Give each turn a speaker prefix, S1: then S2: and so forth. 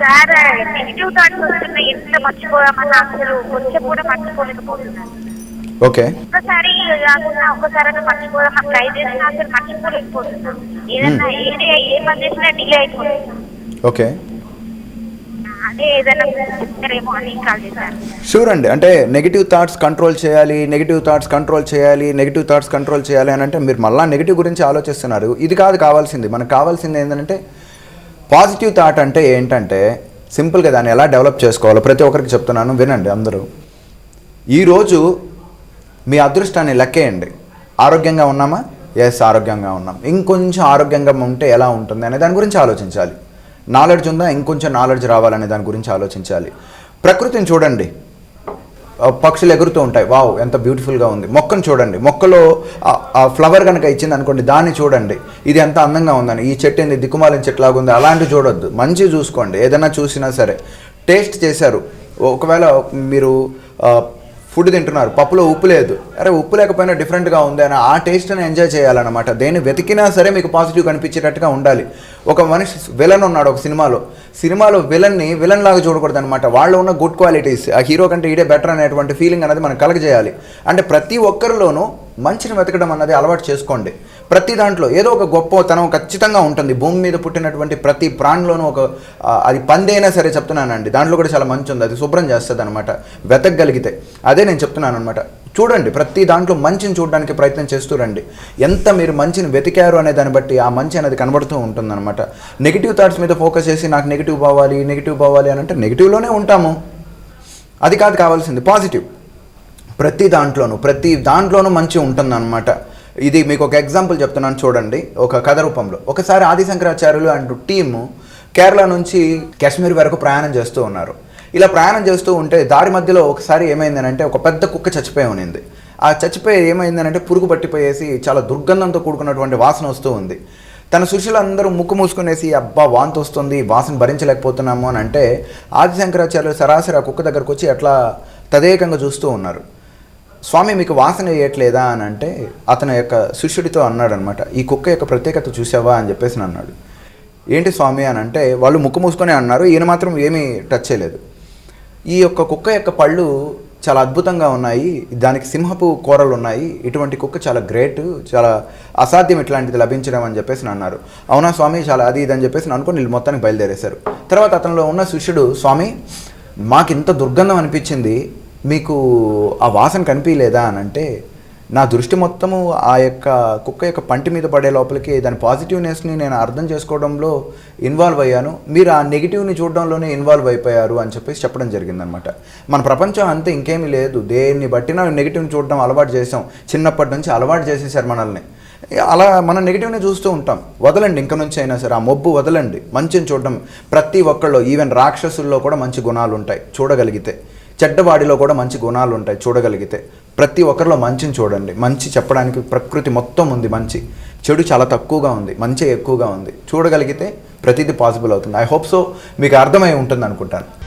S1: Sir negative thoughts వస్తున్నాయి. ఎంత మర్చిపోయామని అసలు కొంచెం కూడా మర్చిపోలేకపోతున్నాను.
S2: ఓకే.
S1: ఒక్కసారి కాకుండా ఒక్కసారి మర్చిపోదామని ట్రై చేసినా అసలు మర్చిపోలేకపోతున్నాను ఏదన్నా ఏది ఏ పని చేసినా డిలే అయిపోతుంది
S2: ఓకే.
S1: అదే ఏదైనా చెప్తారేమో అని కాల్ చేశాను.
S2: షూర్ అండి. అంటే నెగిటివ్ థాట్స్ కంట్రోల్ చేయాలి నెగిటివ్ థాట్స్ కంట్రోల్ చేయాలి నెగిటివ్ థాట్స్ కంట్రోల్ చేయాలి అని అంటే మీరు మళ్ళీ నెగిటివ్ గురించి ఆలోచిస్తున్నారు. ఇది కాదు కావాల్సింది. మనకు కావాల్సింది ఏంటంటే పాజిటివ్ థాట్ అంటే ఏంటంటే సింపుల్గా దాన్ని ఎలా డెవలప్ చేసుకోవాలో ప్రతి ఒక్కరికి చెప్తున్నాను వినండి అందరూ. ఈరోజు మీ అదృష్టాన్ని లెక్కేయండి. ఆరోగ్యంగా ఉన్నామా? ఎస్ ఆరోగ్యంగా ఉన్నాం. ఇంకొంచెం ఆరోగ్యంగా ఉంటే ఎలా ఉంటుంది అనే దాని గురించి ఆలోచించాలి. నాలెడ్జ్ ఉందా? ఇంకొంచెం నాలెడ్జ్ రావాలనే దాని గురించి ఆలోచించాలి. ప్రకృతిని చూడండి. పక్షులు ఎగురుతూ ఉంటాయి. వావ్ ఎంత బ్యూటిఫుల్గా ఉంది. మొక్కను చూడండి. మొక్కలో ఆ- ఆ ఫ్లవర్ కనుక ఇచ్చింది అనుకోండి దాన్ని చూడండి. ఇది ఎంత అందంగా ఉందని. ఈ చెట్టు ఏంది? దిక్కుమాలిన చెట్టులాగా ఉంది. అలాంటివి చూడొద్దు. మంచి చూసుకోండి. ఏదైనా చూసినా సరే. టేస్ట్ చేశారు. ఒకవేళ మీరు ఫుడ్ తింటున్నారు. పప్పులో ఉప్పు లేదు. అరే ఉప్పు లేకపోయినా డిఫరెంట్గా ఉంది అని ఆ టేస్ట్ని ఎంజాయ్ చేయాలన్నమాట. దేన్ని వెతికినా సరే మీకు పాజిటివ్ కనిపించేటట్టుగా ఉండాలి. ఒక మనిషి విలన్ ఉన్నాడు ఒక సినిమాలో. సినిమాలో విలన్ని విలన్ లాగా చూడకూడదు అనమాట వాళ్ళు ఉన్న గుడ్ క్వాలిటీస్ ఆ హీరో కంటే ఇడే బెటర్ అనేటువంటి ఫీలింగ్ అనేది మనం కలగజేయాలి. అంటే ప్రతి ఒక్కరిలోనూ మంచిని వెతకడం అన్నది అలవాటు చేసుకోండి. ప్రతి దాంట్లో ఏదో ఒక గొప్పతనం ఖచ్చితంగా ఉంటుంది. భూమి మీద పుట్టినటువంటి ప్రతి ప్రాణిలోనూ ఒక అది పందైనా సరే చెప్తున్నానండి. దాంట్లో కూడా చాలా మంచి ఉంది. అది శుభ్రం చేస్తుంది అనమాట వెతకగలిగితే. అదే నేను చెప్తున్నాను అనమాట చూడండి ప్రతి దాంట్లో మంచిని చూడడానికి ప్రయత్నం చేస్తూ రండి. ఎంత మీరు మంచిని వెతికారు అనే దాన్ని బట్టి ఆ మంచి అనేది కనబడుతూ ఉంటుందన్నమాట. నెగిటివ్ థాట్స్ మీద ఫోకస్ చేసి నాకు నెగిటివ్ పోవాలి నెగిటివ్ పోవాలి అని అంటే నెగిటివ్లోనే ఉంటాము. అది కాదు కావాల్సింది పాజిటివ్ ప్రతి దాంట్లోనూ ప్రతి దాంట్లోనూ మంచి ఉంటుందన్నమాట. ఇది మీకు ఒక ఎగ్జాంపుల్ చెప్తున్నాను చూడండి. ఒక కథ రూపంలో. ఒకసారి ఆది శంకరాచార్యులు అంటూ టీము కేరళ నుంచి కాశ్మీర్ వరకు ప్రయాణం చేస్తూ ఉన్నారు. ఇలా ప్రయాణం చేస్తూ ఉంటే దారి మధ్యలో ఒకసారి ఏమైందనంటే ఒక పెద్ద కుక్క చచ్చిపోయి ఉన్నింది. ఆ చచ్చిపోయి ఏమైందనంటే పురుగు పట్టిపోయేసి చాలా దుర్గంధంతో కూడుకున్నటువంటి వాసన వస్తూ ఉంది. తన శిష్యులందరూ ముక్కు మూసుకునేసి అబ్బా వాంతి వస్తుంది వాసన భరించలేకపోతున్నాము అని అంటే ఆది శంకరాచార్యులు సరాసరి ఆ కుక్క దగ్గరకు వచ్చి అట్లా తదేకంగా చూస్తూ ఉన్నారు. స్వామి మీకు వాసన వేయట్లేదా అని అంటే అతని యొక్క శిష్యుడితో అన్నాడు అనమాట ఈ కుక్క యొక్క ప్రత్యేకత చూసావా అని చెప్పేసి అన్నాడు. ఏంటి స్వామి? అని అంటే వాళ్ళు ముక్కు మూసుకొని అన్నారు ఈయన మాత్రం ఏమీ టచ్ చేయలేదు. ఈ యొక్క కుక్క యొక్క పళ్ళు చాలా అద్భుతంగా ఉన్నాయి దానికి సింహపు కూరలు ఉన్నాయి ఇటువంటి కుక్క చాలా గ్రేట్ చాలా అసాధ్యం ఇట్లాంటిది లభించడం అని చెప్పేసి అన్నారు. అవునా స్వామి? చాలా అది ఇది అని చెప్పేసి అనుకుని వీళ్ళు మొత్తానికి బయలుదేరేశారు. తర్వాత అతనిలో ఉన్న శిష్యుడు స్వామి మాకు ఇంత దుర్గంధం అనిపించింది మీకు ఆ వాసన కనిపించలేదా అని అంటే నా దృష్టి మొత్తము ఆ యొక్క కుక్క యొక్క పంటి మీద పడే లోపలికి దాని పాజిటివ్నెస్ని నేను అర్థం చేసుకోవడంలో ఇన్వాల్వ్ అయ్యాను. మీరు ఆ నెగిటివ్ని చూడడంలోనే ఇన్వాల్వ్ అయిపోయారు అని చెప్పేసి చెప్పడం జరిగిందనమాట. మన ప్రపంచం అంతే ఇంకేమీ లేదు. దేన్ని బట్టినా నెగిటివ్ని చూడడం అలవాటు చేసాం చిన్నప్పటి నుంచి అలవాటు చేసేసారు మనల్ని. అలా మనం నెగిటివ్ని చూస్తూ ఉంటాం. వదలండి ఇంక నుంచి అయినా సరే. ఆ మొబ్బు వదలండి. మంచిని చూడడం ప్రతి ఒక్కళ్ళు ఈవెన్ రాక్షసుల్లో కూడా మంచి గుణాలు ఉంటాయి చూడగలిగితే. చెడ్డవాడిలో కూడా మంచి గుణాలు ఉంటాయి చూడగలిగితే. ప్రతి ఒక్కరిలో మంచిని చూడండి. మంచి చెప్పడానికి ప్రకృతి మొత్తం ఉంది మంచి. చెడు చాలా తక్కువగా ఉంది మంచి ఎక్కువగా ఉంది. చూడగలిగితే ప్రతిదీ పాసిబుల్ అవుతుంది. ఐ హోప్ సో మీకు అర్థమై ఉంటుంది అనుకుంటాను